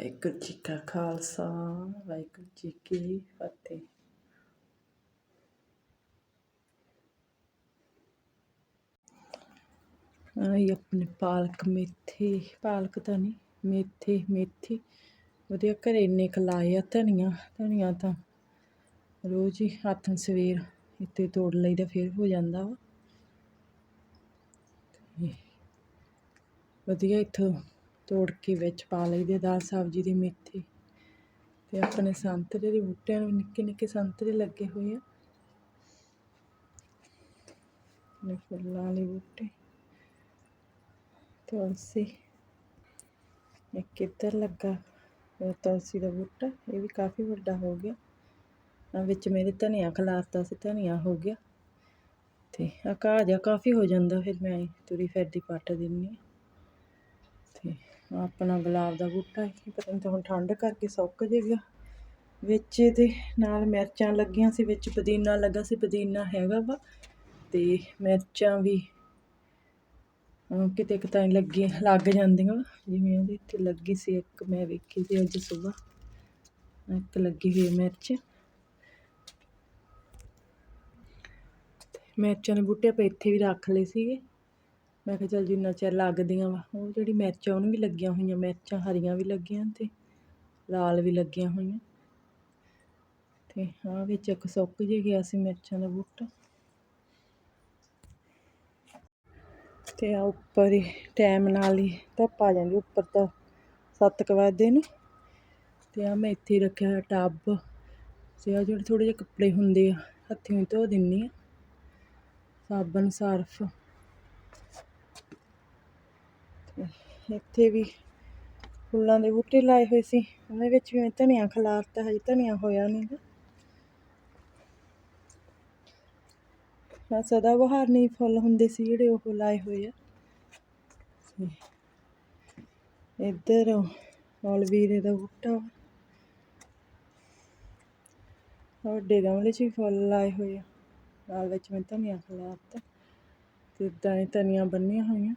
ਵਾਹਿਗੁਰੂ ਜੀ ਕਾ ਖਾਲਸਾ, ਵਾਹਿਗੁਰੂ ਜੀ ਕੀ ਫਤਿਹ। ਆਈ ਆਪਣੇ ਪਾਲਕ ਮੇਥੀ, ਪਾਲਕ ਤਾਂ ਨਹੀਂ, ਮੇਥੀ ਮੇਥੀ। ਵਧੀਆ ਘਰੇ ਇੰਨੇ ਕੁ ਆ ਧਨੀਆ ਧਨੀਆ ਤਾਂ ਰੋਜ਼ ਹੀ ਹੱਥ ਸਵੇਰ ਇੱਥੇ ਤੋੜ ਲਈਦਾ, ਫਿਰ ਹੋ ਜਾਂਦਾ ਵਾ। ਵਧੀਆ ਇੱਥੋਂ ਤੋੜ ਕੇ ਵਿੱਚ ਪਾ ਲਈਦੇ ਦਾਲ ਸਬਜ਼ੀ ਦੀ ਮੇਥੀ। ਤੇ ਆਪਣੇ ਸੰਤਰੇ ਦੇ ਬੂਟਿਆਂ ਨੂੰ ਨਿੱਕੇ ਨਿੱਕੇ ਸੰਤਰੇ ਲੱਗੇ ਹੋਏ ਆ। ਨੇ ਫੁੱਲਾਂ ਵਾਲੇ ਬੂਟੇ। ਤੁਲਸੀ। ਇੱਕ ਇੱਧਰ ਲੱਗਾ? ਤੁਲਸੀ ਦਾ ਬੂਟਾ, ਇਹ ਵੀ ਕਾਫੀ ਵੱਡਾ ਹੋ ਗਿਆ। ਵਿੱਚ ਮੇਰੇ ਧਨੀਆ ਖਲਾਰਤਾ ਸੀ, ਧਨੀਆ ਹੋ ਗਿਆ। ਤੇ ਆ ਘਾਹ ਜਿਹਾ ਕਾਫੀ ਹੋ ਜਾਂਦਾ, ਫਿਰ ਮੈਂ ਤੁਰੀ ਫਿਰਦੀ ਪੱਟ ਦਿੰਦੀ ਹਾਂ ਤੇ ਆਪਣਾ ਗੁਲਾਬ ਦਾ ਬੂਟਾ ਹੈ ਪਤਾ ਨਹੀਂ ਤਾਂ ਹੁਣ ਠੰਡ ਕਰਕੇ ਸੁੱਕ ਜੇਗਾ ਵਿੱਚ ਇਹਦੇ ਨਾਲ ਮਿਰਚਾਂ ਲੱਗੀਆਂ ਸੀ, ਵਿੱਚ ਪੁਦੀਨਾ ਲੱਗਾ ਸੀ, ਪੁਦੀਨਾ ਹੈਗਾ ਵਾ ਤੇ ਮਿਰਚਾਂ ਵੀ ਕਿਤੇ ਕਿਤੇ ਲੱਗੀ ਲੱਗ ਜਾਂਦੀਆਂ ਵਾ। ਜਿਵੇਂ ਇਹਦੇ ਇੱਥੇ ਲੱਗੀ ਸੀ ਇੱਕ, ਮੈਂ ਵੇਖੀ ਸੀ ਅੱਜ ਸਵੇਰ। ਇੱਕ ਲੱਗੀ ਹੋਈ ਮਿਰਚ। ਮਿਰਚਾਂ ਦੇ ਬੂਟੇ ਆਪਾਂ ਇੱਥੇ ਵੀ ਰੱਖ ਲਏ ਸੀਗੇ। ਮੈਂ ਕਿਹਾ ਚੱਲ ਜਿੰਨਾ ਚਿਰ ਲੱਗਦੀਆਂ ਵਾ, ਉਹ ਜਿਹੜੀ ਮਿਰਚਾਂ ਉਹਨੂੰ ਵੀ ਲੱਗੀਆਂ ਹੋਈਆਂ, ਮਿਰਚਾਂ ਹਰੀਆਂ ਵੀ ਲੱਗੀਆਂ ਤੇ ਲਾਲ ਵੀ ਲੱਗੀਆਂ ਹੋਈਆਂ। ਤੇ ਆਹ ਵਿੱਚ ਇੱਕ ਸੁੱਕ ਜੇ ਗਿਆ ਸੀ ਮਿਰਚਾਂ ਦਾ ਬੂਟਾ। ਤੇ ਆ ਉੱਪਰ ਹੀ ਟਾਈਮ ਨਾਲ ਹੀ ਧੁੱਪ ਆ ਜਾਂਦੀ, ਉੱਪਰ ਤਾਂ ਸੱਤ ਕੁ ਵਜੇ ਨੂੰ। ਤੇ ਆ ਮੈਂ ਇੱਥੇ ਰੱਖਿਆ ਹੋਇਆ ਟੱਬ ਤੇ ਆ ਜਿਹੜੇ ਥੋੜ੍ਹੇ ਜਿਹੇ ਕੱਪੜੇ ਹੁੰਦੇ ਆ, ਹੱਥੀਂ ਧੋ ਦਿੰਦੀ ਆ। ਸਾਬਣ, ਸਰਫ। ਇੱਥੇ ਵੀ ਫੁੱਲਾਂ ਦੇ ਬੂਟੇ ਲਾਏ ਹੋਏ ਸੀ। ਉਹਦੇ ਵਿੱਚ ਵੀ ਮੈਂ ਧਨੀਆ ਖਲਾਰਤਾ, ਹਜੇ ਧਨੀਆ ਹੋਇਆ ਨਹੀਂ ਗਾ। ਸਦਾ ਬਹਾਰ ਨਹੀਂ ਫੁੱਲ ਹੁੰਦੇ ਸੀ ਜਿਹੜੇ ਉਹ ਲਾਏ ਹੋਏ ਆ। ਇੱਧਰ ਔਲਵੀਰੇ ਦਾ ਬੂਟਾ ਵਾ। ਵੱਡੇ ਗਮਲੇ 'ਚ ਵੀ ਫੁੱਲ ਲਾਏ ਹੋਏ ਆ। ਨਾਲ ਵਿੱਚ ਮੈਂ ਧਨੀਆ ਖਲਾਰਤਾ। ਤੇ ਇੱਦਾਂ ਹੀ ਧਨੀਆ ਬੰਨੀਆਂ ਹੋਈਆਂ।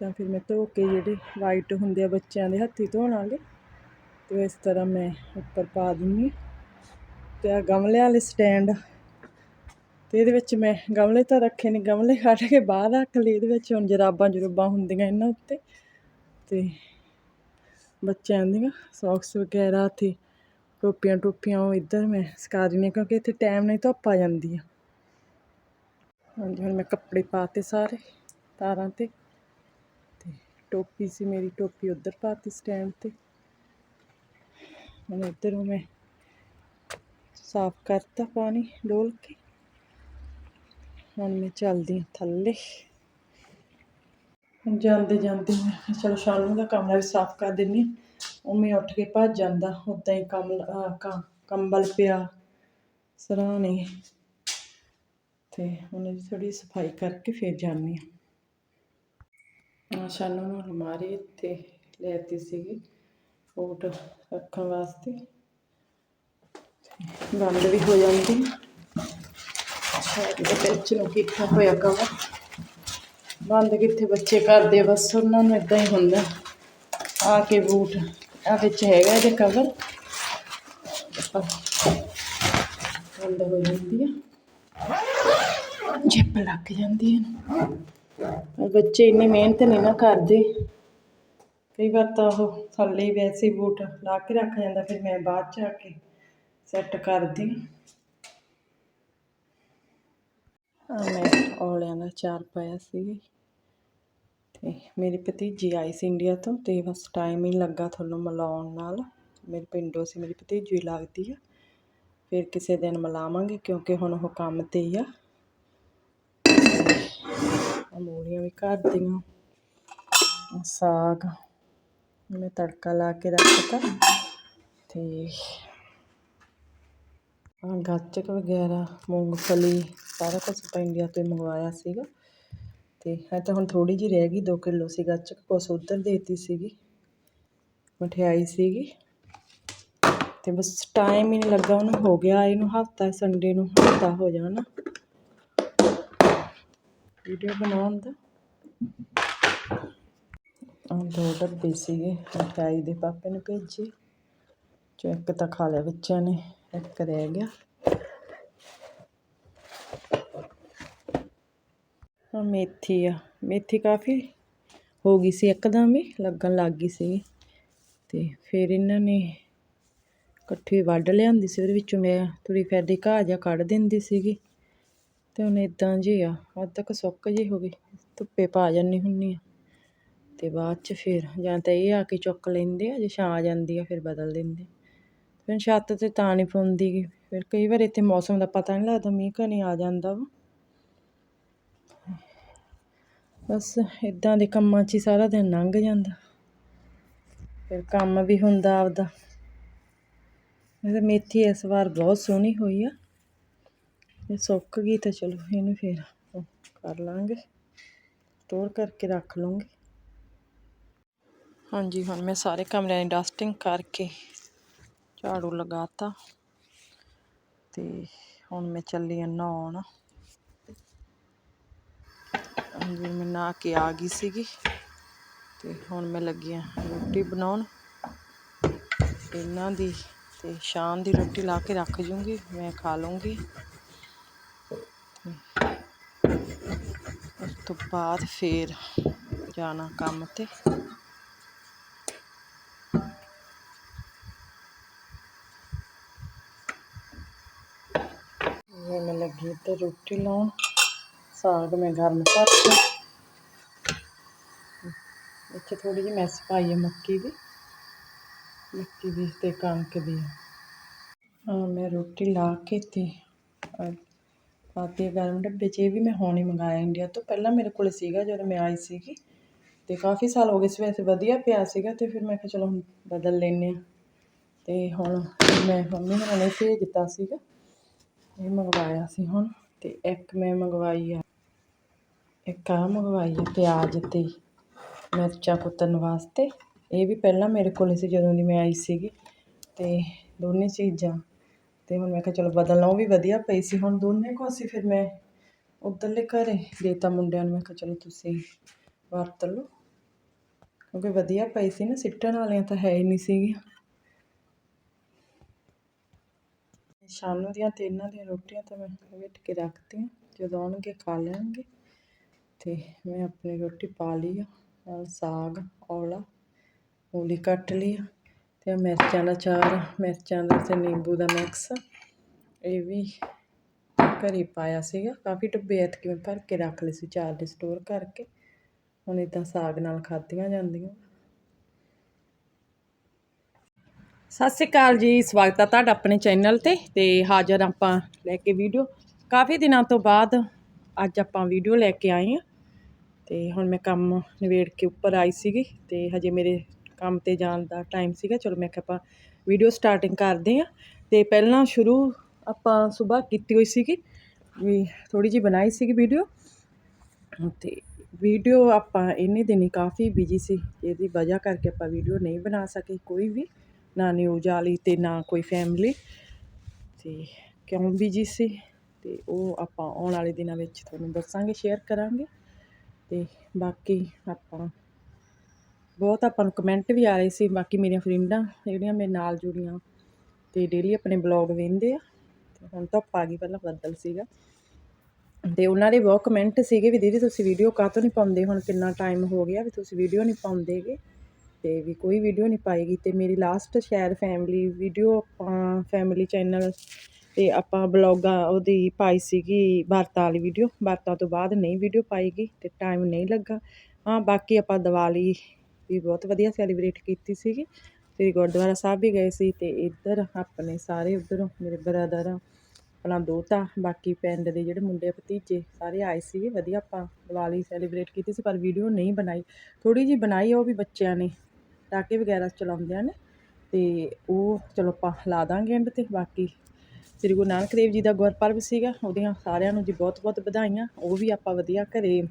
ਤਾਂ ਫਿਰ ਮੈਂ ਧੋ ਕੇ ਜਿਹੜੇ ਵਾਈਟ ਹੁੰਦੇ ਆ ਬੱਚਿਆਂ ਦੇ ਹੱਥੀਂ ਧੋਣ ਵਾਲੇ ਤੇ ਇਸ ਤਰ੍ਹਾਂ ਮੈਂ ਉੱਪਰ ਪਾ ਦਿੰਦੀ ਹਾਂ। ਤੇ ਆ ਗਮਲਿਆਂ ਵਾਲੇ ਸਟੈਂਡ ਤੇ ਇਹਦੇ ਵਿੱਚ ਮੈਂ ਗਮਲੇ ਤਾਂ ਰੱਖੇ ਨੇ, ਗਮਲੇ ਕੱਢ ਕੇ ਬਾਹਰ ਰੱਖ ਲਏ। ਇਹਦੇ ਵਿੱਚ ਹੁਣ ਜਰਾਬਾਂ ਜਰੂਬਾਂ ਹੁੰਦੀਆਂ ਇਹਨਾਂ ਉੱਤੇ। ਤੇ ਬੱਚਿਆਂ ਦੀਆਂ ਸੌਕਸ ਵਗੈਰਾ ਤੇ ਟੋਪੀਆਂ ਟੋਪੀਆਂ ਉਹ ਇੱਧਰ ਮੈਂ ਸੁਕਾ ਦਿੰਦੀ ਹਾਂ ਕਿਉਂਕਿ ਇੱਥੇ ਟਾਈਮ ਨਹੀਂ ਧੁੱਪ ਆ ਜਾਂਦੀ ਆ। ਹਾਂਜੀ, ਹੁਣ ਮੈਂ ਕੱਪੜੇ ਪਾਤੇ ਸਾਰੇ ਤਾਰਾਂ ਤੇ। ਟੋਪੀ ਸੀ, ਮੇਰੀ ਟੋਪੀ ਉੱਧਰ ਪਾਤੀ ਸਟੈਂਡ ਤੇ। ਹੁਣ ਇੱਧਰ ਮੈਂ ਸਾਫ਼ ਕਰਤਾ ਪਾਣੀ ਡੋਲ ਕੇ। ਹੁਣ ਮੈਂ ਚੱਲਦੀ ਹਾਂ ਥੱਲੇ। ਜਾਂਦੇ ਜਾਂਦੇ ਮੈਂ ਕਿਹਾ ਚਲੋ ਸ਼ਾਨੂ ਦਾ ਕਮਰਾ ਵੀ ਸਾਫ਼ ਕਰ ਦਿੰਦੀ ਹਾਂ। ਉਵੇਂ ਉੱਠ ਕੇ ਭੱਜ ਜਾਂਦਾ। ਉੱਦਾਂ ਹੀ ਕਮਲ ਆਹ ਕ- ਕੰਬਲ ਪਿਆ, ਸਰਾਣੇ। ਤੇ ਉਹਨਾਂ ਦੀ ਥੋੜੀ ਸਫ਼ਾਈ ਕਰਕੇ ਫਿਰ ਜਾਂਦੀ ਹਾਂ। ਸ਼ਾਨੂ ਨੂੰ ਅਲਮਾਰੀ ਤੇ ਲੈਤੀ ਸੀਗੀ ਫੋਟ ਰੱਖਣ ਵਾਸਤੇ। ਬੰਦ ਵੀ ਹੋ ਜਾਂਦੀ। ਸ਼ਾਇਦ ਵਿੱਚ ਨੂੰ ਕੀਤਾ ਹੋਇਆ ਕਵਰ ਬੰਦ ਕਿੱਥੇ ਬੱਚੇ ਕਰਦੇ, ਬਸ ਉਹਨਾਂ ਨੂੰ ਇਦਾਂ ਹੀ ਹੁੰਦਾ। ਆ ਕੇ ਬੂਟ, ਆ ਵਿੱਚ ਹੈਗਾ ਇਹਦੇ ਕਵਰ ਬੰਦ ਹੋ ਜਾਂਦੀ ਆ। ਜਿੱਪ ਲੱਗ ਜਾਂਦੀ ਹੈ ਬੱਚੇ ਇੰਨੀ ਮਿਹਨਤ ਨਹੀਂ ਨਾ ਕਰਦੇ। ਕਈ ਵਾਰ ਤਾਂ ਉਹ ਥੱਲੇ ਵੈਸੇ ਬੂਟ ਲਾ ਕੇ ਰੱਖ ਜਾਂਦਾ, ਫਿਰ ਮੈਂ ਬਾਅਦ ਚ ਆ ਕੇ ਸੈੱਟ ਕਰਦੀ। ਆ ਮੈਂ ਔਲਿਆਂ ਦਾ ਚਾਰ ਪਾਇਆ ਸੀ। ਤੇ ਮੇਰੀ ਭਤੀਜੀ ਆਈ ਸੀ ਇੰਡੀਆ ਤੋਂ ਤੇ ਬਸ ਟਾਈਮ ਹੀ ਲੱਗਾ ਤੁਹਾਨੂੰ ਮਿਲਾਉਣ ਨਾਲ। ਮੇਰੇ ਪਿੰਡੋਂ ਸੀ, ਮੇਰੀ ਭਤੀਜੀ ਲੱਗਦੀ ਆ। ਫਿਰ ਕਿਸੇ ਦਿਨ ਮਿਲਾਵਾਂਗੇ ਕਿਉਂਕਿ ਹੁਣ ਉਹ ਕੰਮ ਤੇ ਹੀ ਆ। ਮੂਲੀਆਂ ਵੀ ਘਰ ਦੀਆਂ। ਆਹ ਸਾਗ ਮੈਂ ਤੜਕਾ ਲਾ ਕੇ ਰੱਖਤਾ ਤੇ ਆਹ ਗੱਚਕ ਵਗੈਰਾ, ਮੂੰਗਫਲੀ, ਸਾਰਾ ਕੁਝ ਆਪਾਂ ਇੰਡੀਆ ਤੋਂ ਹੀ ਮੰਗਵਾਇਆ ਸੀਗਾ। ਤੇ ਹੈ ਤਾਂ ਹੁਣ ਥੋੜੀ ਜਿਹੀ ਰਹਿ ਗਈ 2 ਕਿਲੋ ਸੀ ਗੱਚਕ, ਕੁਛ ਉੱਧਰ ਦੇਤੀ ਸੀਗੀ, ਮਠਿਆਈ ਸੀਗੀ। ਤੇ ਬਸ ਟਾਈਮ ਹੀ ਨਹੀਂ ਲੱਗਾ ਉਹਨੂੰ ਹੋ ਗਿਆ, ਇਹਨੂੰ ਹਫਤਾ, ਸੰਡੇ ਨੂੰ ਹਫਤਾ ਹੋ ਜਾਣਾ। ਵੀਡੀਓ ਬਣਾਉਣ ਦਾ। ਆਹ ਦੋ ਡੱਬੇ ਸੀਗੇ ਮਿਠਾਈ ਦੇ ਪਾਪੇ ਨੇ ਭੇਜੇ। ਚੋਂ ਇੱਕ ਤਾਂ ਖਾ ਲਿਆ ਬੱਚਿਆਂ ਨੇ, ਇੱਕ ਰਹਿ ਗਿਆ। ਆ ਮੇਥੀ ਆ, ਮੇਥੀ ਕਾਫੀ ਹੋ ਗਈ ਸੀ ਇੱਕਦਮ ਹੀ, ਲੱਗਣ ਲੱਗ ਗਈ ਸੀ। ਤੇ ਫਿਰ ਇਹਨਾਂ ਨੇ ਇਕੱਠੀ ਵੱਢ ਲਿਆਂਦੀ ਸੀ, ਉਹਦੇ ਵਿੱਚੋਂ ਮੈਂ ਥੋੜੀ ਫੈਦੀ ਘਾਹ ਜਿਹਾ ਕੱਢ ਦਿੰਦੀ ਸੀਗੀ। ਅਤੇ ਹੁਣ ਇੱਦਾਂ ਜੀ ਆ ਹੱਦ ਤੱਕ ਸੁੱਕ ਜਿਹੀ ਹੋ ਗਈ ਧੁੱਪੇ ਪਾ ਜਾਂਦੀ ਹੁੰਦੀ ਹਾਂ ਅਤੇ ਬਾਅਦ ਚ ਫਿਰ, ਜਾਂ ਤਾਂ ਇਹ ਆ ਕੇ ਚੁੱਕ ਲੈਂਦੇ ਆ, ਜੇ ਛਾਂ ਆ ਜਾਂਦੀ ਆ, ਫਿਰ ਬਦਲ ਦਿੰਦੇ ਫਿਰ ਛੱਤ ਤੇ ਤਾਂ ਨਹੀਂ ਪਾਉਂਦੀ ਗੀ। ਫਿਰ ਕਈ ਵਾਰ ਇੱਥੇ ਮੌਸਮ ਦਾ ਪਤਾ ਨਹੀਂ ਲੱਗਦਾ, ਮੀਂਹ ਕਣੀ ਆ ਜਾਂਦਾ ਵਾ। ਬਸ ਇੱਦਾਂ ਦੇ ਕੰਮਾਂ 'ਚ ਹੀ ਸਾਰਾ ਦਿਨ ਲੰਘ ਜਾਂਦਾ। ਫਿਰ ਕੰਮ ਵੀ ਹੁੰਦਾ ਆਪਦਾ। ਵੈਸੇ ਮੇਥੀ ਇਸ ਵਾਰ ਬਹੁਤ ਸੋਹਣੀ ਹੋਈ ਆ। ਇਹ ਸੁੱਕ ਗਈ ਤਾਂ ਚਲੋ ਇਹਨੂੰ ਫਿਰ ਕਰ ਲਾਂਗੇ। ਸਟੋਰ ਕਰਕੇ ਰੱਖ ਲਵਾਂਗੇ ਹਾਂਜੀ, ਹੁਣ ਮੈਂ ਸਾਰੇ ਕਮਰਿਆਂ ਦੀ ਡਸਟਿੰਗ ਕਰਕੇ ਝਾੜੂ ਲਗਾਤਾ। ਤੇ ਹੁਣ ਮੈਂ ਚੱਲੀ ਆ ਨਹਾਉਣ। ਹਾਂਜੀ, ਮੈਂ ਨਹਾ ਕੇ ਆ ਗਈ ਸੀਗੀ। ਤੇ ਹੁਣ ਮੈਂ ਲੱਗੀ ਆ ਰੋਟੀ ਬਣਾਉਣ। ਇਹਨਾਂ ਦੀ ਤੇ ਸ਼ਾਮ ਦੀ ਰੋਟੀ ਲਾ ਕੇ ਰੱਖ ਜੂੰਗੀ, ਮੈਂ ਖਾ ਲੂੰਗੀ। ਉਸ ਤੋਂ ਬਾਅਦ ਫਿਰ ਜਾਣਾ ਕੰਮ ਤੇ। ਮੈਂ ਲੱਗੀ ਤੇ ਰੋਟੀ ਲਾਉਣ। ਸਾਗ ਮੈਂ ਗਰਮ ਕਰਤਾ। ਇੱਥੇ ਥੋੜੀ ਜਿਹੀ ਮੈਸ ਪਾਈ ਹੈ ਮੱਕੀ ਦੀ। ਮੱਕੀ ਦੀ ਤੇ ਕਣਕ ਦੀ ਹਾਂ, ਮੈਂ ਰੋਟੀ ਲਾ ਕੇ ਤੇ ਪਾਤੀ ਗਰਮ ਡੱਬੇ 'ਚ, ਇਹ ਵੀ ਮੈਂ ਹੁਣ ਹੀ ਮੰਗਾਇਆ ਇੰਡੀਆ ਤੋਂ। ਪਹਿਲਾਂ ਮੇਰੇ ਕੋਲ ਸੀਗਾ ਜਦੋਂ ਮੈਂ ਆਈ ਸੀਗੀ ਅਤੇ ਕਾਫੀ ਸਾਲ ਹੋ ਗਏ ਸੀ, ਵੈਸੇ ਵਧੀਆ ਪਿਆ ਸੀਗਾ ਅਤੇ ਫਿਰ ਮੈਂ ਕਿਹਾ ਚਲੋ ਹੁਣ ਬਦਲ ਲੈਂਦੇ ਹਾਂ। ਅਤੇ ਹੁਣ ਮੈਂ ਮੰਮੀ ਨੇ ਭੇਜ ਦਿੱਤਾ ਸੀਗਾ, ਇਹ ਮੰਗਵਾਇਆ ਸੀ ਹੁਣ ਅਤੇ ਇੱਕ ਮੈਂ ਮੰਗਵਾਈ ਆ, ਇੱਕ ਆ ਮੰਗਵਾਈ ਆ ਪਿਆਜ਼ ਅਤੇ ਮਿਰਚਾਂ ਕੁੱਤਣ ਵਾਸਤੇ। ਇਹ ਵੀ ਪਹਿਲਾਂ ਮੇਰੇ ਕੋਲ ਸੀ ਜਦੋਂ ਦੀ ਮੈਂ ਆਈ ਸੀਗੀ ਅਤੇ ਦੋਨੇ ਚੀਜ਼ਾਂ ਤੇ ਹੁਣ ਮੈਂ ਕਿਹਾ ਚਲੋ ਬਦਲ ਲਾਂ, ਉਹ ਵੀ ਵਧੀਆ ਪਈ ਸੀ, ਹੁਣ ਦੋਨੇ ਕੋ ਅਸੀਂ ਫਿਰ ਮੈਂ ਉਧਰਲੇ ਘਰੇ ਦੇਤਾ ਮੁੰਡਿਆਂ ਨੂੰ, ਮੈਂ ਕਿਹਾ ਚਲੋ ਤੁਸੀਂ ਵਰਤ ਲਓ। ਕਿਉਂਕਿ ਵਧੀਆ ਪਈ ਸੀ ਨਾ, ਸਿੱਟਣ ਵਾਲੀਆਂ ਤਾਂ ਹੈ ਹੀ ਨਹੀਂ ਸੀਗੀਆਂ। ਸ਼ਾਮ ਦੀਆਂ ਤੇ ਇਹਨਾਂ ਦੀਆਂ ਰੋਟੀਆਂ ਤਾਂ ਮੈਂ ਵੇਟ ਕੇ ਰੱਖਤੀਆਂ, ਜਦੋਂ ਆਉਣਗੇ ਖਾ ਲੈਣਗੇ। ਤੇ ਮੈਂ ਆਪਣੀ ਰੋਟੀ ਪਾ ਲਈ ਆ, ਨਾਲ ਸਾਗ, ਔਲਾ, ਮੂਲੀ ਕੱਟ ਲਈ ਆ। ਅਤੇ ਮਿਰਚਾਂ ਦਾ ਚਾਰ ਮਿਰਚਾਂ ਦਾ ਤੇ ਨਿੰਬੂ ਦਾ ਮਿਕਸ। ਇਹ ਵੀ ਘਰ ਪਾਇਆ ਸੀਗਾ। ਕਾਫੀ ਡੱਬੇ ਐਤਕੀ ਮੈਂ ਭਰ ਕੇ ਰੱਖ ਲਏ ਸੀ ਚਾਰ ਦੇ ਸਟੋਰ ਕਰਕੇ। ਹੁਣ ਇਦਾਂ ਸਾਗ ਨਾਲ ਖਾਧੀਆਂ ਜਾਂਦੀਆਂ। ਸਤਿ ਸ਼੍ਰੀ ਅਕਾਲ ਜੀ, ਸਵਾਗਤ ਹੈ ਤੁਹਾਡਾ ਆਪਣੇ ਚੈਨਲ ਤੇ ਤੇ ਹਾਜ਼ਰ ਆਪਾਂ ਲੈ ਕੇ ਵੀਡੀਓ ਕਾਫੀ ਦਿਨਾਂ ਤੋਂ ਬਾਅਦ ਅੱਜ ਆਪਾਂ ਵੀਡੀਓ ਲੈ ਕੇ ਆਏ ਆ ਤੇ ਹੁਣ ਮੈਂ ਕੰਮ ਨਿਬੇੜ ਕੇ ਉੱਪਰ ਆਈ ਸੀਗੀ ਤੇ ਹਜੇ ਮੇਰੇ ਕੰਮ ਤੇ ਜਾਣ ਦਾ ਟਾਈਮ ਸੀਗਾ। ਚਲੋ ਮੈਂ ਕਿਹਾ ਆਪਾਂ ਵੀਡੀਓ ਸਟਾਰਟਿੰਗ ਕਰਦੇ ਆ ਤੇ ਪਹਿਲਾਂ ਸ਼ੁਰੂ ਆਪਾਂ ਸਵੇਰ ਕੀਤੀ ਹੋਈ ਸੀਗੀ। ਵੀ ਥੋੜੀ ਜੀ ਬਣਾਈ ਸੀਗੀ ਵੀਡੀਓ ਤੇ ਵੀਡੀਓ ਆਪਾਂ ਇੰਨੇ ਦਿਨੀ ਕਾਫੀ ਬਿਜ਼ੀ ਸੀ। ਇਹਦੀ ਵਜ੍ਹਾ ਕਰਕੇ ਆਪਾਂ ਵੀਡੀਓ ਨਹੀਂ ਬਣਾ ਸਕੇ ਕੋਈ ਵੀ। ਨਾ ਨਿਊਜ਼ ਵਾਲੀ ਤੇ ਨਾ ਕੋਈ ਫੈਮਿਲੀ ਤੇ ਕਿਉਂ ਬਿਜ਼ੀ ਸੀ? ਤੇ ਉਹ ਆਪਾਂ ਆਉਣ ਵਾਲੇ ਦਿਨਾਂ ਵਿੱਚ ਤੁਹਾਨੂੰ ਦੱਸਾਂਗੇ ਸ਼ੇਅਰ ਕਰਾਂਗੇ। ਤੇ ਬਾਕੀ ਆਪਾਂ ਬਹੁਤ ਆਪਾਂ ਨੂੰ ਕਮੈਂਟ ਵੀ ਆ ਰਹੇ ਸੀ, ਬਾਕੀ ਮੇਰੀਆਂ ਫਰੈਂਡਾਂ ਜਿਹੜੀਆਂ ਮੇਰੇ ਨਾਲ ਜੁੜੀਆਂ ਤੇ ਡੇਲੀ ਆਪਣੇ ਬਲੌਗ ਵੇਖਦੇ ਆ, ਤੇ ਹੁਣ ਧੁੱਪ ਆ ਗਈ ਪਹਿਲਾਂ ਬੱਦਲ ਸੀਗਾ। ਤੇ ਉਹਨਾਂ ਦੇ ਬਹੁਤ ਕਮੈਂਟ ਸੀਗੇ ਵੀ ਦੀਦੀ ਤੁਸੀਂ ਵੀਡੀਓ ਕਾਹਤੋਂ ਨਹੀਂ ਪਾਉਂਦੇ? ਹੁਣ ਕਿੰਨਾ ਟਾਈਮ ਹੋ ਗਿਆ ਵੀ ਤੁਸੀਂ ਵੀਡੀਓ ਨਹੀਂ ਪਾਉਂਦੇਗੇ। ਤੇ ਵੀ ਕੋਈ ਵੀਡੀਓ ਨਹੀਂ ਪਾਏਗੀ। ਤੇ ਮੇਰੀ ਲਾਸਟ ਸ਼ਾਇਦ ਫੈਮਿਲੀ ਵੀਡੀਓ ਆਪਾਂ ਫੈਮਿਲੀ ਚੈਨਲ ਤੇ ਆਪਾਂ ਬਲੌਗਾਂ ਉਹਦੀ ਪਾਈ ਸੀਗੀ ਵਰਤਾਂ ਵਾਲੀ ਵੀਡੀਓ ਵਰਤਾਂ ਤੋਂ ਬਾਅਦ ਨਹੀਂ ਵੀਡੀਓ ਪਾਈਗੀ ਤੇ ਟਾਈਮ ਨਹੀਂ ਲੱਗਾ। ਹਾਂ, ਬਾਕੀ ਆਪਾਂ ਦੀਵਾਲੀ ਵੀ ਬਹੁਤ ਵਧੀਆ ਸੈਲੀਬ੍ਰੇਟ ਕੀਤੀ ਸੀਗੀ। ਤੇ ਗੁਰਦੁਆਰਾ ਸਾਹਿਬ ਵੀ ਗਏ ਸੀ ਤੇ ਇੱਧਰ ਆਪਣੇ ਸਾਰੇ ਉੱਧਰੋਂ ਮੇਰੇ ਬ੍ਰਦਰ ਆਪਣਾ ਦੋਤਾ, ਬਾਕੀ ਪਿੰਡ ਦੇ ਜਿਹੜੇ ਮੁੰਡੇ, ਭਤੀਜੇ ਸਾਰੇ ਆਏ ਸੀਗੇ। ਵਧੀਆ ਆਪਾਂ ਦੀਵਾਲੀ ਸੈਲੀਬ੍ਰੇਟ ਕੀਤੀ ਸੀ ਪਰ ਵੀਡੀਓ ਨਹੀਂ ਬਣਾਈ। ਥੋੜੀ ਜੀ ਬਣਾਈ ਉਹ ਵੀ ਬੱਚਿਆਂ ਨੇ ਟਾਕੇ ਵਗੈਰਾ ਚਲਾਉਂਦਿਆਂ ਨੇ। ਤੇ ਉਹ ਚਲੋ ਆਪਾਂ ਲਾ ਦਾਂਗੇ ਐਂਡ ਤੇ। ਬਾਕੀ ਸ੍ਰੀ ਗੁਰੂ ਨਾਨਕ ਦੇਵ ਜੀ ਦਾ ਗੁਰਪੁਰਬ ਸੀਗਾ, ਉਹਦੀਆਂ ਸਾਰਿਆਂ ਨੂੰ ਜੀ ਬਹੁਤ ਬਹੁਤ ਵਧਾਈਆਂ। ਉਹ ਵੀ ਆਪਾਂ ਵਧੀਆ ਘਰੇ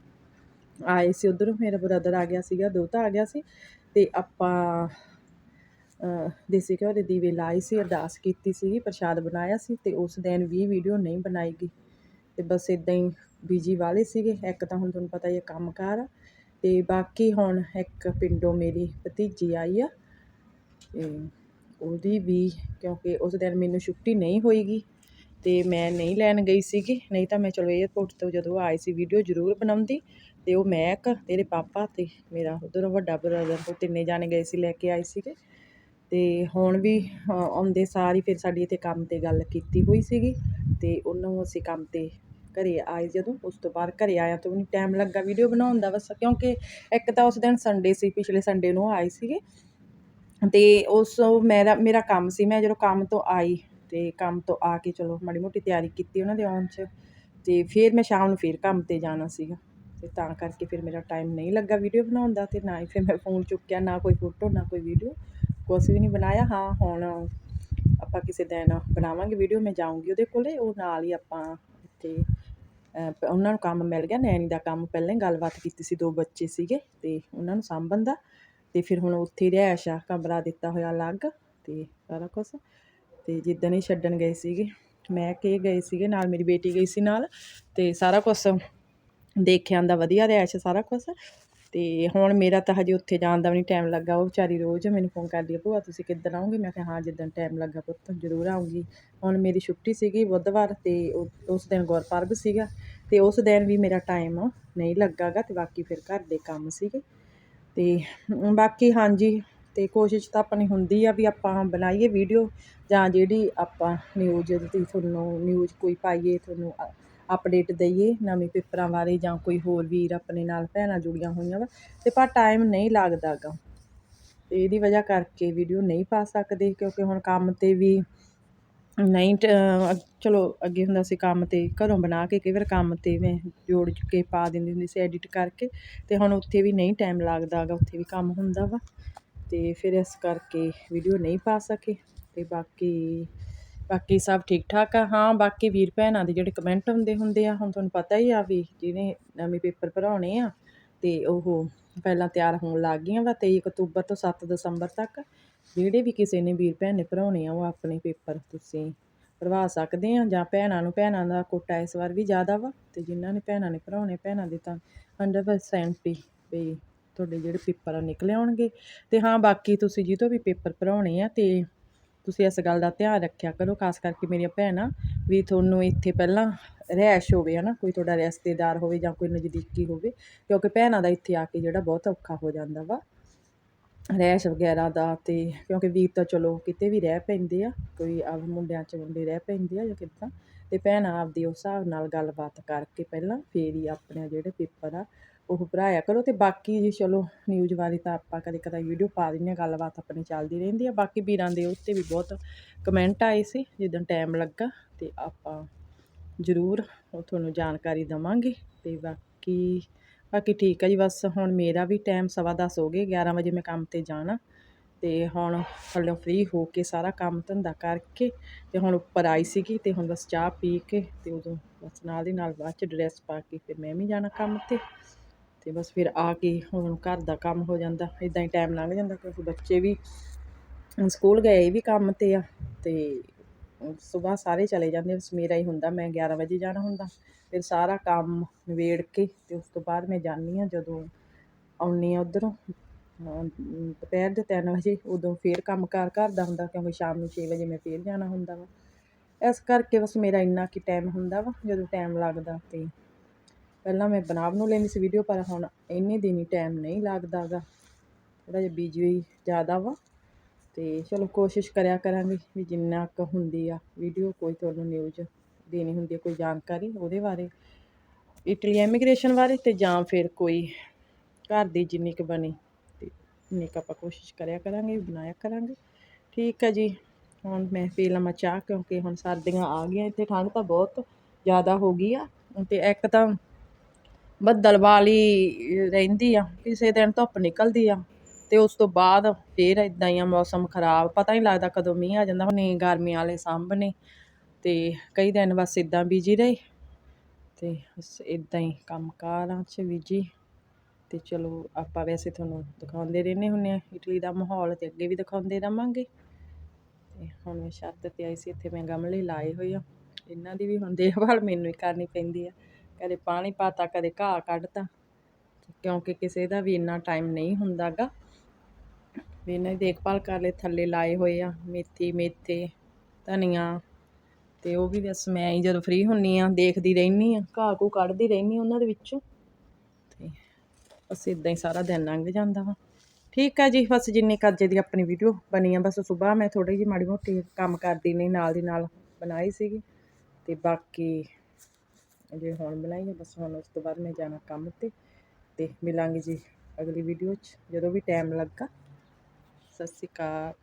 ਆਏ ਸੀ ਉਧਰੋਂ, ਮੇਰਾ ਬ੍ਰਦਰ ਆ ਗਿਆ ਸੀਗਾ, ਦੋਤਾ ਆ ਗਿਆ ਸੀ ਤੇ ਆਪਾਂ ਦੇਸੀ ਘਿਓ ਦੇ ਦੀਵੇ ਲਾਏ ਸੀ, ਅਰਦਾਸ ਕੀਤੀ ਸੀਗੀ, ਪ੍ਰਸ਼ਾਦ ਬਣਾਇਆ ਸੀ ਤੇ ਉਸ ਦਿਨ ਵੀ ਵੀਡੀਓ ਨਹੀਂ ਬਣਾਈ ਗਈ। ਤੇ ਬਸ ਇਦਾਂ ਹੀ ਬੀਜੀ ਵਾਲੇ ਸੀਗੇ, ਇੱਕ ਤਾਂ ਹੁਣ ਤੁਹਾਨੂੰ ਪਤਾ ਹੀ ਹੈ ਕੰਮਕਾਰ ਆ ਤੇ ਬਾਕੀ ਹੁਣ ਇੱਕ ਪਿੰਡੋਂ ਮੇਰੀ ਭਤੀਜੀ ਆਈ ਆ ਤੇ ਉਹਦੀ ਵੀ ਕਿਉਂਕਿ ਉਸ ਦਿਨ ਮੈਨੂੰ ਛੁੱਟੀ ਨਹੀਂ ਹੋਈਗੀ ਤੇ ਮੈਂ ਨਹੀਂ ਲੈਣ ਗਈ ਸੀਗੀ, ਨਹੀਂ ਤਾਂ ਮੈਂ ਚਲੋ ਏਅਰਪੋਰਟ ਤੋਂ ਜਦੋਂ ਆਈ ਸੀ ਵੀਡੀਓ ਜ਼ਰੂਰ ਬਣਾਉਂਦੀ ਅਤੇ ਉਹ ਮੈਂ ਇੱਕ, ਤੇਰੇ ਪਾਪਾ ਅਤੇ ਮੇਰਾ ਉੱਧਰੋਂ ਵੱਡਾ ਬ੍ਰਦਰ ਉਹ ਤਿੰਨੇ ਜਾਣੇ ਗਏ ਸੀ, ਲੈ ਕੇ ਆਏ ਸੀਗੇ। ਅਤੇ ਹੁਣ ਵੀ ਆਉਂਦੇ ਸਾਰ ਹੀ ਫਿਰ ਸਾਡੀ ਇੱਥੇ ਕੰਮ ਤੇ ਗੱਲ ਕੀਤੀ ਹੋਈ ਸੀਗੀ। ਤੇ ਉਹਨੂੰ ਅਸੀਂ ਕੰਮ ਤੇ ਘਰ ਆਏ ਜਦੋਂ, ਉਸ ਤੋਂ ਬਾਅਦ ਘਰ ਆਇਆ ਤਾਂ ਮੈਨੂੰ ਟਾਈਮ ਲੱਗਾ ਵੀਡੀਓ ਬਣਾਉਣ ਦਾ ਬਸ, ਕਿਉਂਕਿ ਇੱਕ ਤਾਂ ਉਸ ਦਿਨ ਸੰਡੇ ਸੀ, ਪਿਛਲੇ ਸੰਡੇ ਨੂੰ ਆਏ ਸੀਗੇ। ਅਤੇ ਉਸ ਮੇਰਾ ਮੇਰਾ ਕੰਮ ਸੀ, ਮੈਂ ਜਦੋਂ ਕੰਮ ਤੋਂ ਆਈ ਅਤੇ ਕੰਮ ਤੋਂ ਆ ਕੇ ਚਲੋ ਮਾੜੀ ਮੋਟੀ ਤਿਆਰੀ ਕੀਤੀ ਉਹਨਾਂ ਦੇ ਆਉਣ 'ਚ। ਅਤੇ ਫਿਰ ਮੈਂ ਸ਼ਾਮ ਨੂੰ ਫਿਰ ਕੰਮ ਤੇ ਜਾਣਾ ਸੀਗਾ। ਤੇ ਤਾਂ ਕਰਕੇ ਫਿਰ ਮੇਰਾ ਟਾਈਮ ਨਹੀਂ ਲੱਗਾ ਵੀਡੀਓ ਬਣਾਉਣ ਦਾ ਤੇ ਨਾ ਹੀ ਫਿਰ ਮੈਂ ਫੋਨ ਚੁੱਕਿਆ, ਨਾ ਕੋਈ ਫੋਟੋ ਨਾ ਕੋਈ ਵੀਡੀਓ ਕੁਛ ਵੀ ਨਹੀਂ ਬਣਾਇਆ। ਹਾਂ, ਹੁਣ ਆਪਾਂ ਕਿਸੇ ਦਿਨ ਬਣਾਵਾਂਗੇ ਵੀਡੀਓ ਮੈਂ ਜਾਊਂਗੀ ਉਹਦੇ ਕੋਲੇ, ਉਹ ਨਾਲ ਹੀ ਆਪਾਂ ਇੱਥੇ ਉਹਨਾਂ ਨੂੰ ਕੰਮ ਮਿਲ ਗਿਆ, ਨੈਣੀ ਦਾ ਕੰਮ ਪਹਿਲਾਂ ਹੀ ਗੱਲਬਾਤ ਕੀਤੀ ਸੀ, ਦੋ ਬੱਚੇ ਸੀਗੇ ਤੇ ਉਹਨਾਂ ਨੂੰ ਸਾਂਭਣ ਦਾ। ਤੇ ਫਿਰ ਹੁਣ ਉੱਥੇ ਰਿਹਾਇਸ਼ ਆ, ਕਮਰਾ ਦਿੱਤਾ ਹੋਇਆ ਅਲੱਗ ਤੇ ਸਾਰਾ ਕੁਛ। ਤੇ ਜਿੱਦਣ ਹੀ ਛੱਡਣ ਗਏ ਸੀਗੇ, ਮੈਂ ਕਿ ਗਏ ਸੀਗੇ, ਨਾਲ ਮੇਰੀ ਬੇਟੀ ਗਈ ਸੀ ਨਾਲ ਤੇ ਸਾਰਾ ਕੁਛ ਦੇਖਿਆ ਆਂਦਾ ਵਧੀਆ ਰਿਹਾ ਸੀ ਸਾਰਾ ਕੁਛ। ਅਤੇ ਹੁਣ ਮੇਰਾ ਤਾਂ ਹਜੇ ਉੱਥੇ ਜਾਣ ਦਾ ਵੀ ਨਹੀਂ ਟਾਈਮ ਲੱਗਾ। ਉਹ ਵਿਚਾਰੀ ਰੋਜ਼ ਮੈਨੂੰ ਫੋਨ ਕਰਦੀ ਆ, ਭੂਆ, ਤੁਸੀਂ ਕਿੱਦਣ ਆਉਂਗੇ ਮੈਂ ਕਿਹਾ, ਹਾਂ, ਜਿੱਦਣ ਟਾਈਮ ਲੱਗਾ ਪੁੱਤ, ਜ਼ਰੂਰ ਆਉਂਗੀ ਹੁਣ ਮੇਰੀ ਛੁੱਟੀ ਸੀਗੀ ਬੁੱਧਵਾਰ ਅਤੇ ਉਹ- ਉਸ ਦਿਨ ਗੁਰਪੁਰਬ ਸੀਗਾ ਅਤੇ ਉਸ ਦਿਨ ਵੀ ਮੇਰਾ ਟਾਈਮ ਨਹੀਂ ਲੱਗਾ ਗਾ ਅਤੇ ਬਾਕੀ ਫਿਰ ਘਰ ਦੇ ਕੰਮ ਸੀਗੇ। ਅਤੇ ਬਾਕੀ ਹਾਂਜੀ ਅਤੇ ਕੋਸ਼ਿਸ਼ ਤਾਂ ਆਪਣੀ ਹੁੰਦੀ ਆ ਵੀ ਆਪਾਂ ਬਣਾਈਏ ਵੀਡੀਓ ਜਾਂ ਜਿਹੜੀ ਆਪਾਂ ਨਿਊਜ਼ ਦੀ ਤੁਹਾਨੂੰ ਨਿਊਜ਼ ਕੋਈ ਪਾਈਏ, ਤੁਹਾਨੂੰ ਅਪਡੇਟ ਦਈਏ ਨਵੇਂ ਪੇਪਰਾਂ ਬਾਰੇ ਜਾਂ ਕੋਈ ਹੋਰ ਵੀਰ ਆਪਣੇ ਨਾਲ ਭੈਣਾਂ ਜੁੜੀਆਂ ਹੋਈਆਂ ਵਾ ਅਤੇ ਪਰ ਟਾਈਮ ਨਹੀਂ ਲੱਗਦਾ ਗਾ। ਤੇ ਇਹਦੀ ਵਜ੍ਹਾ ਕਰਕੇ ਵੀਡੀਓ ਨਹੀਂ ਪਾ ਸਕਦੇ, ਕਿਉਂਕਿ ਹੁਣ ਕੰਮ ਤੇ ਵੀ ਨਹੀਂ ਟ- ਚਲੋ ਅੱਗੇ ਹੁੰਦਾ ਸੀ ਕੰਮ ਤੇ ਘਰੋਂ ਬਣਾ ਕੇ ਕਈ ਵਾਰ ਕੰਮ ਤੇ ਮੈਂ ਜੋੜ ਕੇ ਪਾ ਦਿੰਦੀ ਹੁੰਦੀ ਸੀ ਐਡਿਟ ਕਰਕੇ ਅਤੇ ਹੁਣ ਉੱਥੇ ਵੀ ਨਹੀਂ ਟਾਈਮ ਲੱਗਦਾ ਗਾ, ਉੱਥੇ ਵੀ ਕੰਮ ਹੁੰਦਾ ਵਾ। ਅਤੇ ਫਿਰ ਇਸ ਕਰਕੇ ਵੀਡੀਓ ਨਹੀਂ ਪਾ ਸਕੇ ਅਤੇ ਬਾਕੀ ਬਾਕੀ ਸਭ ਠੀਕ ਠਾਕ ਆ। ਹਾਂ, ਬਾਕੀ ਵੀਰ ਭੈਣਾਂ ਦੇ ਜਿਹੜੇ ਕਮੈਂਟ ਹੁੰਦੇ ਹੁੰਦੇ ਆ, ਹੁਣ ਤੁਹਾਨੂੰ ਪਤਾ ਹੀ ਆ ਵੀ ਜਿਹਨੇ ਨਵੇਂ ਪੇਪਰ ਭਰਾਉਣੇ ਆ ਤੇ ਉਹ ਪਹਿਲਾਂ ਤਿਆਰ ਹੋਣ ਲੱਗ ਗਈਆਂ ਵਾ 23 ਅਕਤੂਬਰ ਤੋਂ 7 ਦਸੰਬਰ ਤੱਕ। ਜਿਹੜੇ ਵੀ ਕਿਸੇ ਨੇ ਵੀਰ ਭੈਣ ਨੇ ਭਰਾਉਣੇ ਆ, ਉਹ ਆਪਣੇ ਪੇਪਰ ਤੁਸੀਂ ਭਰਵਾ ਸਕਦੇ ਆ ਜਾਂ ਭੈਣਾਂ ਨੂੰ, ਭੈਣਾਂ ਦਾ ਕੋਟਾ ਇਸ ਵਾਰ ਵੀ ਜ਼ਿਆਦਾ ਵਾ ਤੇ ਜਿਨ੍ਹਾਂ ਨੇ ਭੈਣਾਂ ਨੇ ਭਰਾਉਣੇ ਭੈਣਾਂ ਦੇ ਤਾਂ 100% ਵੀ ਵੀ ਤੁਹਾਡੇ ਜਿਹੜੇ ਪੇਪਰ ਆ ਨਿਕਲ ਆਉਣਗੇ। ਤੇ ਹਾਂ, ਬਾਕੀ ਤੁਸੀਂ ਜਿਹਤੋਂ ਵੀ ਪੇਪਰ ਭਰਾਉਣੇ ਆ ਤੇ ਤੁਸੀਂ ਇਸ ਗੱਲ ਦਾ ਧਿਆਨ ਰੱਖਿਆ ਕਰੋ, ਖਾਸ ਕਰਕੇ ਮੇਰੀਆਂ ਭੈਣਾਂ, ਵੀ ਤੁਹਾਨੂੰ ਇੱਥੇ ਪਹਿਲਾਂ ਰਹਿਸ਼ ਹੋਵੇ, ਹਨਾ, ਕੋਈ ਤੁਹਾਡਾ ਰਿਸ਼ਤੇਦਾਰ ਹੋਵੇ ਜਾਂ ਕੋਈ ਨਜ਼ਦੀਕੀ ਹੋਵੇ, ਕਿਉਂਕਿ ਭੈਣਾਂ ਦਾ ਇੱਥੇ ਆ ਕੇ ਜਿਹੜਾ ਬਹੁਤ ਔਖਾ ਹੋ ਜਾਂਦਾ ਵਾ। ਰਹਿਸ਼ ਵਗੈਰਾ ਦਾ ਤੇ ਕਿਉਂਕਿ ਵੀਰ ਤਾਂ ਚਲੋ ਕਿਤੇ ਵੀ ਰਹਿ ਪੈਂਦੇ ਆ, ਕੋਈ ਆ ਮੁੰਡਿਆਂ 'ਚ ਮੁੰਡੇ ਰਹਿ ਪੈਂਦੇ ਆ ਜਾਂ ਕਿੱਦਾਂ, ਤੇ ਭੈਣਾਂ ਆਪਦੀ ਉਸ ਹਿਸਾਬ ਨਾਲ ਗੱਲਬਾਤ ਕਰਕੇ ਪਹਿਲਾਂ ਫੇਰ ਹੀ ਆਪਣੇ ਜਿਹੜੇ ਪੇਪਰ ਆ ਉਹ ਭਰਾਇਆ ਕਰੋ ਤੇ ਬਾਕੀ ਜੀ ਚਲੋ ਨਿਊਜ਼ ਬਾਰੇ ਤਾਂ ਆਪਾਂ ਕਦੇ ਕਦੇ ਵੀਡੀਓ ਪਾ ਦਿੰਦੇ ਹਾਂ, ਗੱਲਬਾਤ ਆਪਣੀ ਚੱਲਦੀ ਰਹਿੰਦੀ ਆ। ਬਾਕੀ ਵੀਰਾਂ ਦੇ ਉੱਤੇ ਵੀ ਬਹੁਤ ਕਮੈਂਟ ਆਏ ਸੀ ਜਿੱਦਾਂ ਟਾਈਮ ਲੱਗਾ ਤੇ ਆਪਾਂ ਜ਼ਰੂਰ ਉਹ ਤੁਹਾਨੂੰ ਜਾਣਕਾਰੀ ਦਵਾਂਗੇ ਤੇ ਬਾਕੀ ਬਾਕੀ ਠੀਕ ਆ ਜੀ ਬਸ। ਹੁਣ ਮੇਰਾ ਵੀ ਟਾਈਮ ਸਵਾ ਦਸ ਹੋ ਗਏ 11 ਵਜੇ ਮੈਂ ਕੰਮ ਤੇ ਜਾਣਾ ਤੇ ਹੁਣ ਥੱਲੋਂ ਫ੍ਰੀ ਹੋ ਕੇ ਸਾਰਾ ਕੰਮ ਧੰਦਾ ਕਰਕੇ ਤੇ ਹੁਣ ਉੱਪਰ ਆਈ ਸੀਗੀ ਤੇ ਹੁਣ ਬਸ ਚਾਹ ਪੀ ਕੇ ਤੇ ਉਦੋਂ ਬਸ ਨਾਲ ਦੀ ਨਾਲ ਬਾਅਦ ਚ ਡਰੈਸ ਪਾ ਕੇ ਫਿਰ ਮੈਂ ਵੀ ਜਾਣਾ ਕੰਮ ਤੇ। ਅਤੇ ਬਸ ਫਿਰ ਆ ਕੇ ਹੁਣ ਘਰ ਦਾ ਕੰਮ ਹੋ ਜਾਂਦਾ ਇਦਾਂ ਹੀ ਟਾਈਮ ਲੰਘ ਜਾਂਦਾ, ਕਿਉਂਕਿ ਬੱਚੇ ਵੀ ਸਕੂਲ ਗਏ ਵੀ ਕੰਮ ਤੇ ਆ ਅਤੇ ਸੁਬਾਹ ਸਾਰੇ ਚਲੇ ਜਾਂਦੇ, ਬਸ ਮੇਰਾ ਹੀ ਹੁੰਦਾ, ਮੈਂ 11 ਵਜੇ ਜਾਣਾ ਹੁੰਦਾ, ਫਿਰ ਸਾਰਾ ਕੰਮ ਨਿਬੇੜ ਕੇ ਅਤੇ ਉਸ ਤੋਂ ਬਾਅਦ ਮੈਂ ਜਾਂਦੀ ਹਾਂ, ਜਦੋਂ ਆਉਂਦੀ ਹਾਂ ਉੱਧਰੋਂ ਦੁਪਹਿਰ ਦੇ ਤਿੰਨ ਵਜੇ, ਉਦੋਂ ਫਿਰ ਕੰਮ ਕਾਰ ਘਰ ਦਾ ਹੁੰਦਾ, ਕਿਉਂਕਿ ਸ਼ਾਮ ਨੂੰ ਛੇ ਵਜੇ ਮੈਂ ਫਿਰ ਜਾਣਾ ਹੁੰਦਾ ਵਾ। ਇਸ ਕਰਕੇ ਬਸ ਮੇਰਾ ਇੰਨਾ ਕੁ ਟਾਈਮ ਹੁੰਦਾ ਵਾ, ਜਦੋਂ ਟਾਈਮ ਲੱਗਦਾ ਅਤੇ ਪਹਿਲਾਂ ਮੈਂ ਬਣਾ ਨੂੰ ਲੈਂਦੀ ਸੀ ਵੀਡੀਓ ਪਰ ਹੁਣ ਇੰਨੇ ਦਿਨ ਹੀ ਟਾਈਮ ਨਹੀਂ ਲੱਗਦਾ ਗਾ। ਥੋੜ੍ਹਾ ਜਿਹਾ ਬਿਜ਼ੀ ਜ਼ਿਆਦਾ ਵਾ। ਤੇ ਚਲੋ ਕੋਸ਼ਿਸ਼ ਕਰਿਆ ਕਰਾਂਗੇ ਵੀ ਜਿੰਨਾ ਕੁ ਹੁੰਦੀ ਆ ਵੀਡੀਓ ਕੋਈ ਤੁਹਾਨੂੰ ਨਿਊਜ਼ ਦੇਣੀ ਹੁੰਦੀ ਹੈ ਕੋਈ ਜਾਣਕਾਰੀ ਉਹਦੇ ਬਾਰੇ। ਇਟਲੀ ਇਮੀਗ੍ਰੇਸ਼ਨ ਬਾਰੇ ਤੇ ਜਾਂ ਫਿਰ ਕੋਈ ਘਰ ਦੀ ਜਿੰਨੀ ਕੁ ਬਣੀ, ਤੇ ਉਨੀ ਕੁ ਆਪਾਂ ਕੋਸ਼ਿਸ਼ ਕਰਿਆ ਕਰਾਂਗੇ, ਬਣਾਇਆ ਕਰਾਂਗੇ। ਠੀਕ ਆ ਜੀ। ਹੁਣ ਮੈਂ ਪੀ ਲਵਾਂ ਚਾਹ ਕਿਉਂਕਿ ਹੁਣ ਸਰਦੀਆਂ ਆ ਗਈਆਂ, ਇੱਥੇ ਠੰਡ ਤਾਂ ਬਹੁਤ ਜ਼ਿਆਦਾ ਹੋ ਗਈ ਆ। ਤੇ ਇੱਕ ਤਾਂ ਬੱਦਲ ਵਾਲੀ ਰਹਿੰਦੀ ਆ, ਕਿਸੇ ਦਿਨ ਧੁੱਪ ਨਿਕਲਦੀ ਆ ਅਤੇ ਉਸ ਤੋਂ ਬਾਅਦ ਫਿਰ ਇੱਦਾਂ ਹੀ ਆ, ਮੌਸਮ ਖਰਾਬ, ਪਤਾ ਨਹੀਂ ਲੱਗਦਾ ਕਦੋਂ ਮੀਂਹ ਆ ਜਾਂਦਾ, ਹੁਣੇ ਗਰਮੀਆਂ ਵਾਲੇ ਸਾਂਭਣੇ ਅਤੇ ਕਈ ਦਿਨ ਬਸ ਇੱਦਾਂ ਬਿਜ਼ੀ ਰਹੇ ਅਤੇ ਬਸ ਇੱਦਾਂ ਹੀ ਕੰਮ ਕਾਰਾਂ 'ਚ ਬਿਜ਼ੀ ਅਤੇ ਚਲੋ ਆਪਾਂ ਵੈਸੇ ਤੁਹਾਨੂੰ ਦਿਖਾਉਂਦੇ ਰਹਿੰਦੇ ਹੁੰਦੇ ਹਾਂ ਇਟਲੀ ਦਾ ਮਾਹੌਲ ਅਤੇ ਅੱਗੇ ਵੀ ਦਿਖਾਉਂਦੇ ਰਵਾਂਗੇ ਅਤੇ ਹੁਣ ਮੈਂ ਛੱਤ ਤੇ ਆਈ ਸੀ, ਇੱਥੇ ਮੈਂ ਗਮਲੇ ਲਾਏ ਹੋਏ ਆ, ਇਹਨਾਂ ਦੀ ਵੀ ਹੁਣ ਦੇਖਭਾਲ ਮੈਨੂੰ ਹੀ ਕਰਨੀ ਪੈਂਦੀ ਆ। ਕਦੇ ਪਾਣੀ ਪਾਤਾ, ਕਦੇ ਘਾਹ ਕੱਢਤਾ। ਕਿਉਂਕਿ ਕਿਸੇ ਦਾ ਵੀ ਇੰਨਾ ਟਾਈਮ ਨਹੀਂ ਹੁੰਦਾਗਾ। ਵੀ ਇਹਨਾਂ ਦੀ ਦੇਖਭਾਲ ਕਰ ਲਈ, ਥੱਲੇ ਲਾਏ ਹੋਏ ਆ, ਮੇਥੀ, ਮੇਥੇ, ਧਨੀਆ। ਤੇ ਉਹ ਵੀ ਬਸ ਮੈਂ ਹੀ ਜਦੋਂ ਫ੍ਰੀ ਹੁੰਨੀ ਆ, ਦੇਖਦੀ ਰਹਿਨੀ ਆ, ਘਾਹ ਘੂ ਕੱਢਦੀ ਰਹਿਨੀ ਉਹਨਾਂ ਦੇ ਵਿੱਚੋਂ। ਤੇ ਬਸ ਇਦਾਂ ਹੀ ਸਾਰਾ ਦਿਨ ਲੰਘ ਜਾਂਦਾ ਵਾ। ਠੀਕ ਆ ਜੀ, ਬਸ ਜਿੰਨੀ ਕੁ ਅੱਜ ਦੀ ਆਪਣੀ ਵੀਡੀਓ ਬਣੀ ਆ, ਬਸ ਸਵੇਰ ਮੈਂ ਥੋੜੀ ਜਿਹੀ ਮਾੜੀ ਮੋਟੀ ਕੰਮ ਕਰਦੀ, ਨਹੀਂ ਨਾਲ ਦੀ ਨਾਲ ਬਣਾਈ ਸੀਗੀ। ਤੇ ਬਾਕੀ ਜਿਹੜੇ ਹੁਣ ਬਣਾਈ ਆ ਬਸ ਹੁਣ ਉਸ ਤੋਂ ਬਾਅਦ ਮੈਂ ਜਾਣਾ ਕੰਮ ਤੇ ਤੇ ਮਿਲਾਂਗੇ ਜੀ ਅਗਲੀ ਵੀਡੀਓ 'ਚ, ਜਦੋਂ ਵੀ ਟਾਈਮ ਲੱਗਾ। ਸਤਿ ਸ਼੍ਰੀ ਅਕਾਲ।